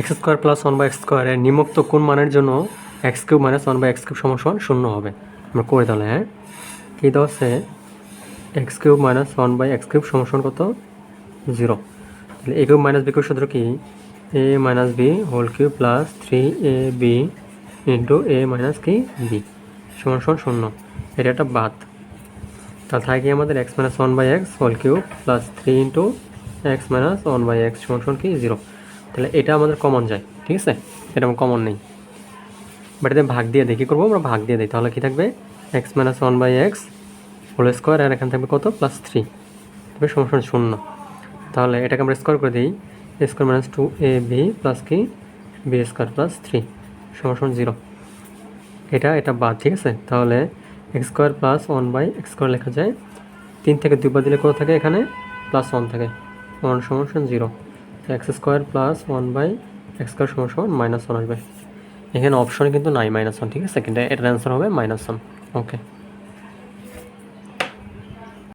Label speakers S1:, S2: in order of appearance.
S1: X square plus one by X স্কোয়ারের নিমুক্ত কোন মানের জন্য X cube minus one by X cube সমান শূন্য হবে। আমরা করে তাহলে হ্যাঁ? কী দেওয়া আছে? X cube minus one by X cube সমান কত? জিরো। তাহলে A cube minus B cube সূত্র কি? A minus B whole cube plus three A B into A minus কি? বি সমান সমান শূন্য। এটা একটা বাদ। তাহলে থাকে আমাদের X minus one by X whole cube plus three into X minus one by X সমান সমান কি? জিরো। তাহলে এটা আমাদের কমন যায়, ঠিক আছে? এটা আমার কমন নেই। বাট এতে ভাগ দিয়ে দেখি করব আমরা? ভাগ দিয়ে দিই। তাহলে কী থাকবে? X minus one by X whole square আর এখানে থাকবে কত? প্লাস থ্রি তবে সমান শূন্য। তাহলে এটাকে আমরা স্কোয়ার করে দিই। A square minus two A B plus কি? বি স্কোয়ার প্লাস থ্রি সমান জিরো এটা এটা বাদ, ঠিক আছে? তাহলে X square plus one by X square লেখা যায়। তিন থেকে দুই বাদ দিলে কত থাকে এখানে? প্লাস ওয়ান থাকে। ওয়ান সমান zero X square plus one by X square সমান সমান মাইনাস ওয়ান আসবে। এখানে অপশন কিন্তু নাই মাইনাস ওয়ান, ঠিক আছে? কিন্তু এটার অ্যান্সার হবে মাইনাস ওয়ান। ওকে